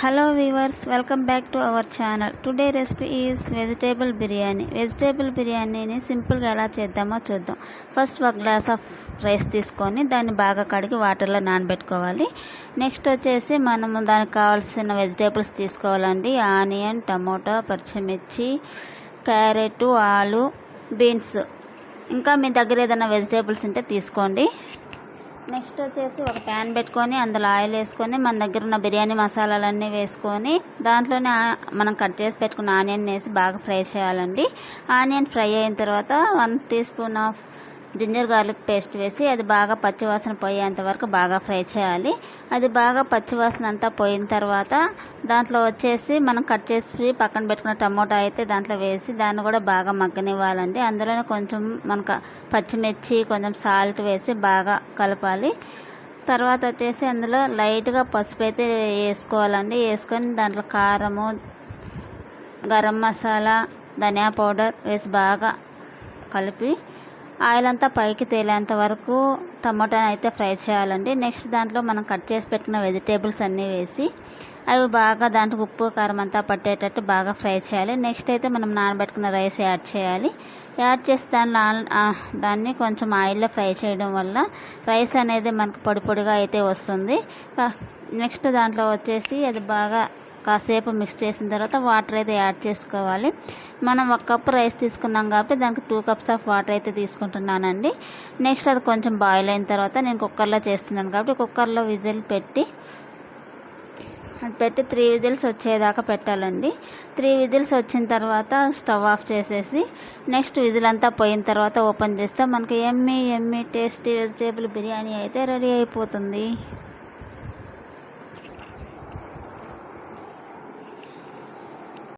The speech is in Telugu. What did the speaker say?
Hello viewers welcome back to our channel today recipe is vegetable biryani vegetable బిర్యానీని సింపుల్గా ఎలా చేద్దామో చూద్దాం. ఫస్ట్ ఒక గ్లాస్ ఆఫ్ రైస్ తీసుకొని దాన్ని బాగా కడిగి వాటర్లో నానబెట్టుకోవాలి. నెక్స్ట్ వచ్చేసి మనము దానికి కావాల్సిన వెజిటేబుల్స్ తీసుకోవాలండి. ఆనియన్ టమోటా పచ్చిమిర్చి క్యారెట్ ఆలు బీన్స్. ఇంకా మీ దగ్గర ఏదైనా వెజిటేబుల్స్ ఉంటే తీసుకోండి. నెక్స్ట్ వచ్చేసి ఒక ప్యాన్ పెట్టుకొని అందులో ఆయిల్ వేసుకొని మన దగ్గర ఉన్న బిర్యానీ మసాలాలన్నీ వేసుకొని దాంట్లోనే మనం కట్ చేసి పెట్టుకున్న ఆనియన్ వేసి బాగా ఫ్రై చేయాలండి. ఆనియన్ ఫ్రై అయిన తర్వాత one teaspoon of ginger garlic paste వేసి అది బాగా పచ్చివాసన పోయేంత వరకు బాగా ఫ్రై చేయాలి. అది బాగా పచ్చివాసన అంతా పోయిన తర్వాత దాంట్లో వచ్చేసి మనం కట్ చేసి పక్కన పెట్టుకున్న టమోటా అయితే దాంట్లో వేసి దాన్ని కూడా బాగా మగ్గనివ్వాలండి. అందులోనే కొంచెం మనకు పచ్చిమిర్చి కొంచెం సాల్ట్ వేసి బాగా కలపాలి. తర్వాత వచ్చేసి అందులో లైట్గా పసుపు అయితే వేసుకోవాలండి. వేసుకొని దాంట్లో కారము గరం మసాలా ధనియా పౌడర్ వేసి బాగా కలిపి ఆయిల్ అంతా పైకి తేలేంత వరకు టమాటాని అయితే ఫ్రై చేయాలండి. నెక్స్ట్ దాంట్లో మనం కట్ చేసి పెట్టిన వెజిటేబుల్స్ అన్నీ వేసి అవి బాగా దాంట్లో ఉప్పు కారం అంతా పట్టేటట్టు బాగా ఫ్రై చేయాలి. నెక్స్ట్ అయితే మనం నానబెట్టుకున్న రైస్ యాడ్ చేయాలి. యాడ్ చేసి దానిలో ఆల్- దాన్ని కొంచెం ఆయిల్లో ఫ్రై చేయడం వల్ల రైస్ అనేది మనకు పొడి పొడిగా అయితే వస్తుంది. నెక్స్ట్ దాంట్లో వచ్చేసి అది బాగా కాసేపు మిక్స్ చేసిన తర్వాత వాటర్ అయితే యాడ్ చేసుకోవాలి. మనం ఒక కప్పు రైస్ తీసుకున్నాం కాబట్టి దానికి టూ కప్స్ ఆఫ్ వాటర్ అయితే తీసుకుంటున్నానండి. నెక్స్ట్ అది కొంచెం బాయిల్ అయిన తర్వాత నేను కుక్కర్లో చేస్తున్నాను కాబట్టి కుక్కర్లో విజిల్ పెట్టి అది పెట్టి త్రీ విజిల్స్ వచ్చేదాకా పెట్టాలండి. త్రీ విజిల్స్ వచ్చిన తర్వాత స్టవ్ ఆఫ్ చేసేసి నెక్స్ట్ విజిల్ అంతా పోయిన తర్వాత ఓపెన్ చేస్తే మనకి yummy yummy tasty vegetable biryani అయితే రెడీ అయిపోతుంది.